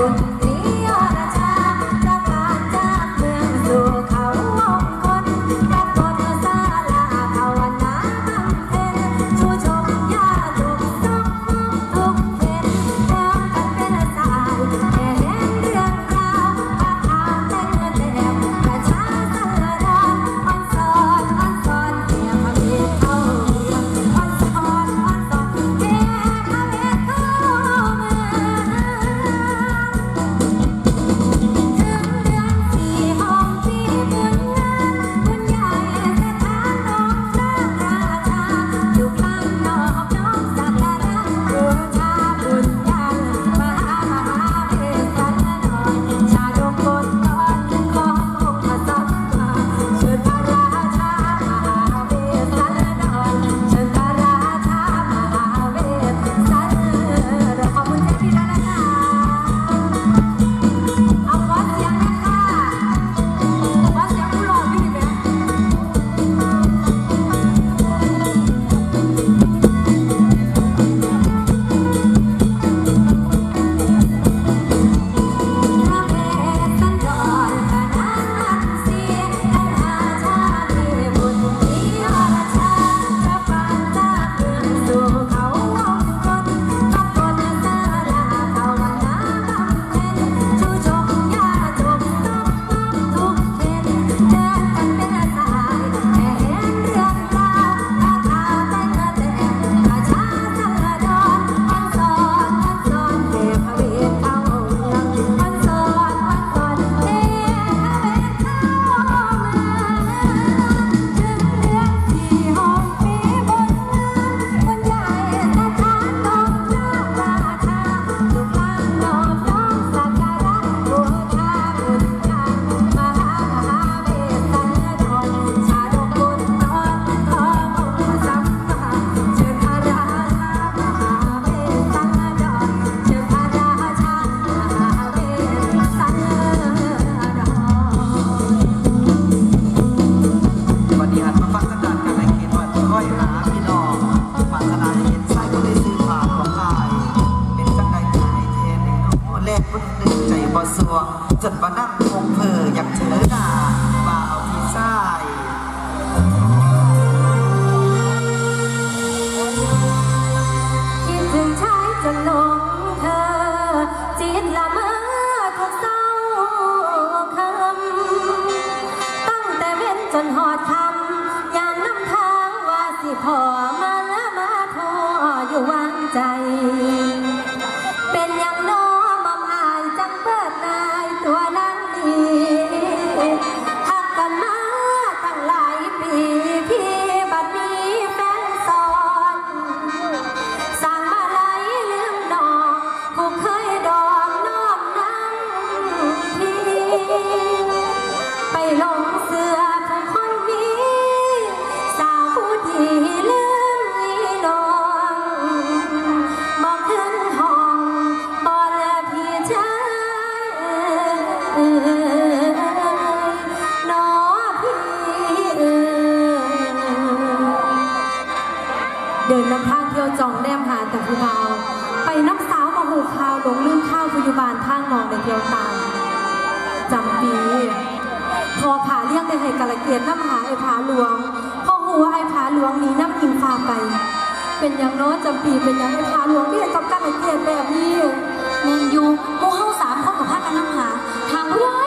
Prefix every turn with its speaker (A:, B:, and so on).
A: Thank you. บ่สวงจนว่านั่งคงเพออยากเจอหน้าบ่าวที่ซ้าย
B: คิดถึงชายจนหลงเธอ จิตละเมอทุกเศร้าคำตั้งแต่เว้นจนหอดคำอย่างน้ำทางว่าสิพอมาละมาทออยู่วางใจ เดินนำทางเที่ยวจองแนมหาแต่ผู้เบาไปน้ำสาวมาหูข่าวหลงลืมข้าวพยาบาลทางนองในเที่ยวตามจำปีพอผาเลี้ยงได้ให้กาลเกียรติน้ำหาไอ้ผาหลวงพ่อหัวไอ้ผาหลวงหนี้น้ำอิงฟ้าไป เป็นอย่างน้อยจำปีเป็นอย่างไอ้ผาหลวงที่จะกับกาลเกียรติแบบนี้
C: แมนยูหมูเฮาสามคนกับพากันน้ำหาทางผู้ร้าย